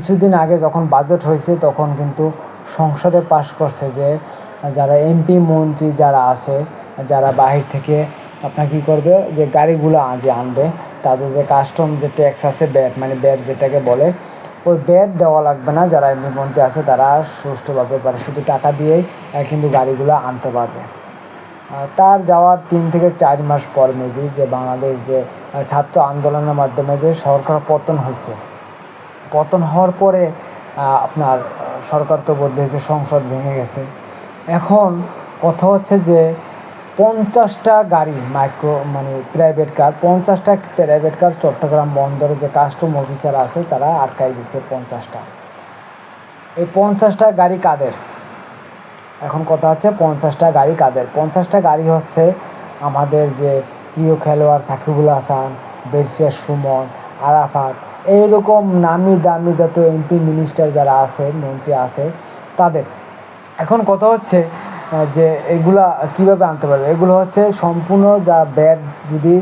কিছুদিন আগে যখন বাজেট হয়েছে, তখন কিন্তু সংসদে পাশ করছে যে, যারা এমপি মন্ত্রী যারা আছে, যারা বাহির থেকে, আপনার কী করবে? যে গাড়িগুলো যে আনবে, তাদের যে কাস্টম যে ট্যাক্স আছে ব্যাট মানে ব্যাট যেটাকে বলে, ওই ব্যাট দেওয়া লাগবে না। যারা এমপি মন্ত্রী আছে, তারা সুষ্ঠুভাবে পারে। শুধু টাকা দিয়েই কিন্তু গাড়িগুলো আনতে পারবে। তার যাওয়ার তিন থেকে চার মাস পর মেবি যে বাংলাদেশ যে ছাত্র আন্দোলনের মাধ্যমে যে সরকার পতন হয়েছে পতন হওয়ার পরে আপনার সরকার তো বদলেছে সংসদ ভেঙে গেছে। এখন কথা হচ্ছে যে পঞ্চাশটা গাড়ি মাইক্রো মানে প্রাইভেট কার পঞ্চাশটা প্রাইভেট কার চট্টগ্রাম বন্দরে যে কাস্টম অফিসার আছে, তারা আটকাই দিচ্ছে পঞ্চাশটা। এই পঞ্চাশটা গাড়ি কাদের? এখন কথা হচ্ছে পঞ্চাশটা গাড়ি কাদের? পঞ্চাশটা গাড়ি হচ্ছে আমাদের যে প্রিয় খেলোয়াড় সাকিবুল হাসান বেলসিয়ার সুমন, আরাফাত এইরকম নামি দামি যত এমপি মিনিস্টার যারা আছে, মন্ত্রী আছে, তাদের। এখন কথা হচ্ছে যে এগুলা কীভাবে আনতে পারবে? এগুলো হচ্ছে সম্পূর্ণ যা ব্যাড যদি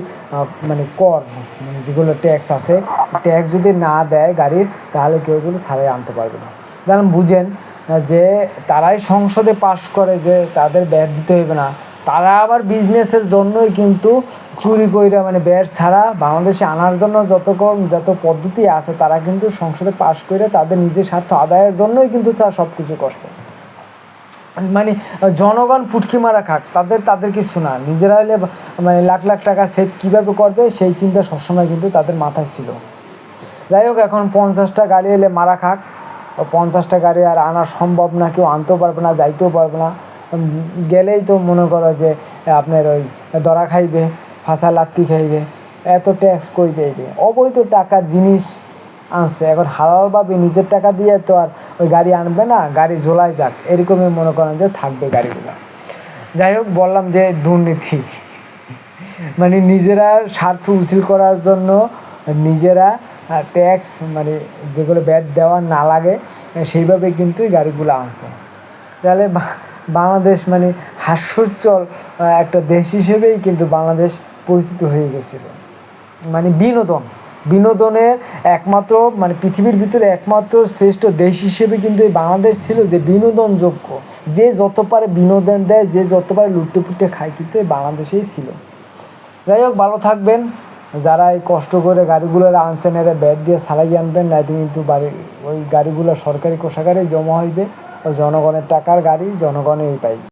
মানে কর মানে যেগুলো ট্যাক্স আছে ট্যাক্স যদি না দেয় গাড়ির, তাহলে কেউ এগুলো ছাড়াই আনতে পারবে না। কারণ বুঝেন যে তারাই সংসদে পাশ করে যে তাদের ব্যাট দিতে হবে না। তারা আবার বিজনেসের জন্যই কিন্তু চুরি কইরা মানে ব্যাট ছাড়া বাংলাদেশে আনার জন্য যত কম, যত পদ্ধতি আছে, তারা কিন্তু সংসদে পাশ করে তাদের নিজের স্বার্থ আদায়ের জন্যই কিন্তু তারা সব কিছু করছে। মানে জনগণ পুটকি মারা খাক, তাদের তাদের কিছু না। নিজেরা হলে মানে লাখ লাখ টাকা সেভ কীভাবে করবে, সেই চিন্তা সবসময় কিন্তু তাদের মাথায় ছিল। যাই হোক, এখন পঞ্চাশটা গাড়ি এলে মারা খাক। পঞ্চাশটা গাড়ি আর আনা সম্ভব না, কেউ আনতেও পারবে না, যাইতেও পারবে না। গেলেই তো মনে করো যে, আপনার ওই দরা খাইবে, ফাঁসা লাত্তি খাইবে, এত ট্যাক্স কই দেবে অবৈধ টাকার জিনিস আনছে। এখন হালালভাবে নিজের টাকা দিয়ে তো আর ওই গাড়ি আনবে না, গাড়ি ঝোলাই যাক। এরকমই মনে করেন যে থাকবে গাড়িগুলো। যাই হোক, বললাম যে দুর্নীতি। মানে নিজেরা স্বার্থ উচিল করার জন্য নিজেরা ট্যাক্স মানে যেগুলো ব্যাট দেওয়া না লাগে, সেইভাবে কিন্তু গাড়িগুলো আনছে। তাহলে বাংলাদেশ মানে হাস্যোজ্জ্বল একটা দেশ হিসেবেই কিন্তু বাংলাদেশ পরিচিত হয়ে গেছিল। মানে বিনোদন। বিনোদনের একমাত্র মানে পৃথিবীর ভিতরে একমাত্র শ্রেষ্ঠ দেশ হিসেবে কিন্তু এই বাংলাদেশ ছিল যে বিনোদনযোগ্য। যে যত পারে বিনোদন দেয়, যে যত পারে লুটে পুটে খায় কিন্তু এই বাংলাদেশেই ছিল। যাই হোক, ভালো থাকবেন। যারা এই কষ্ট করে গাড়িগুলো আনছেন, এরা ব্যাট দিয়ে সারাই আনবেন না কিন্তু বাড়ি ওই গাড়িগুলো সরকারি কোষাগারে জমা হইবে। জনগণের টাকার গাড়ি জনগণেই পাইবে